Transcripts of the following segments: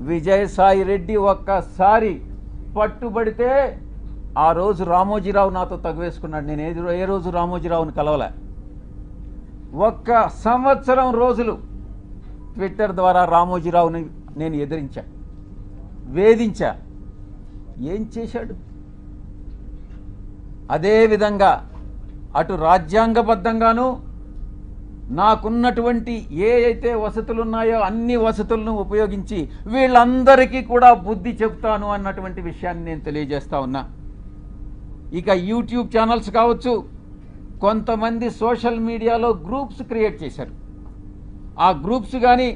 విజయసాయి రెడ్డి ఒక్కసారి పట్టుబడితే ఆ రోజు రామోజీరావు నాతో తగువేసుకున్నాడు. నేను ఏ ఏ రోజు రామోజీరావుని కలవలే. ఒక్క సంవత్సరం రోజులు ట్విట్టర్ ద్వారా రామోజీరావుని నేను ఎదిరించా. వేధించా. ఏం చేశాడు? అదేవిధంగా అటు రాజ్యాంగబద్ధంగాను నాకున్నటువంటి ఏ అయితే వసతులు ఉన్నాయో అన్ని వసతులను ఉపయోగించి వీళ్ళందరికీ కూడా బుద్ధి చెప్తాను అన్నటువంటి విషయాన్ని నేను తెలియజేస్తా ఉన్నా. ఇక యూట్యూబ్ ఛానల్స్ కావచ్చు కొంతమంది సోషల్ మీడియాలో గ్రూప్స్ క్రియేట్ చేశారు. ఆ గ్రూప్స్ కానీ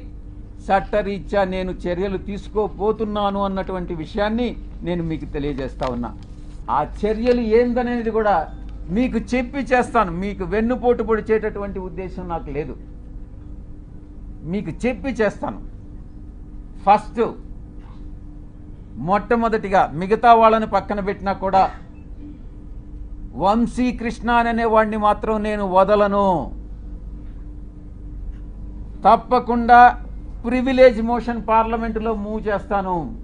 చట్టరీత్యా నేను చర్యలు తీసుకోపోతున్నాను అన్నటువంటి విషయాన్ని నేను మీకు తెలియజేస్తా ఉన్నా. ఆ చర్యలు ఏందనేది కూడా మీకు చెప్పి చేస్తాను. మీకు వెన్నుపోటు పొడిచేటటువంటి ఉద్దేశం నాకు లేదు. మీకు చెప్పి చేస్తాను. ఫస్ట్ మొట్టమొదటిగా మిగతా వాళ్ళని పక్కన పెట్టినా కూడా వంశీ కృష్ణ అనే వాడిని మాత్రం నేను వదలను. తప్పకుండా ప్రివిలేజ్ మోషన్ పార్లమెంటులో మూవ్ చేస్తాను.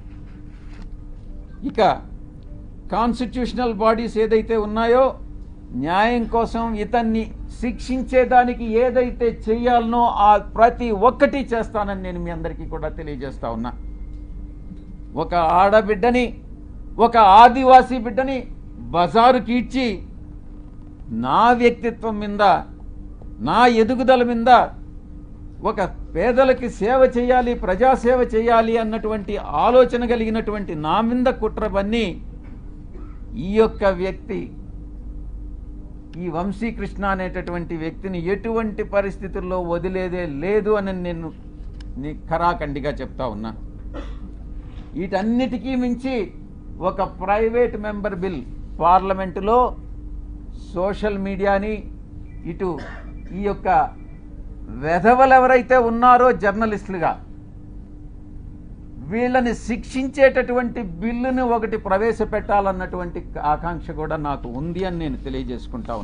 ఇక కాన్స్టిట్యూషనల్ బాడీస్ ఏదైతే ఉన్నాయో న్యాయం కోసం ఇతన్ని శిక్షించేదానికి ఏదైతే చేయాలనో ఆ ప్రతి ఒక్కటి చేస్తానని నేను మీ అందరికీ కూడా తెలియజేస్తా ఉన్నా. ఒక ఆడబిడ్డని ఒక ఆదివాసీ బిడ్డని బజారు కీడ్చి నా వ్యక్తిత్వం మీద నా ఎదుగుదల మీద ఒక పేదలకి సేవ చేయాలి ప్రజాసేవ చేయాలి అన్నటువంటి ఆలోచన కలిగినటువంటి నా మీద కుట్రవన్నీ ఈ యొక్క వ్యక్తి ఈ వంశీకృష్ణ అనేటటువంటి వ్యక్తిని ఎటువంటి పరిస్థితుల్లో వదిలేదే లేదు అని నేను నీ ఖరాఖండిగా చెప్తా ఉన్నా. వీటన్నిటికీ మించి ఒక ప్రైవేట్ మెంబర్ బిల్ పార్లమెంటులో సోషల్ మీడియాని ఇటు ఈ యొక్క వెధవలు ఎవరైతే ఉన్నారో జర్నలిస్టులుగా వీళ్ళని శిక్షించేటటువంటి బిల్లుని ఒకటి ప్రవేశపెట్టాలన్నటువంటి ఆకాంక్ష కూడా నాకు ఉంది అని నేను తెలియజేసుకుంటా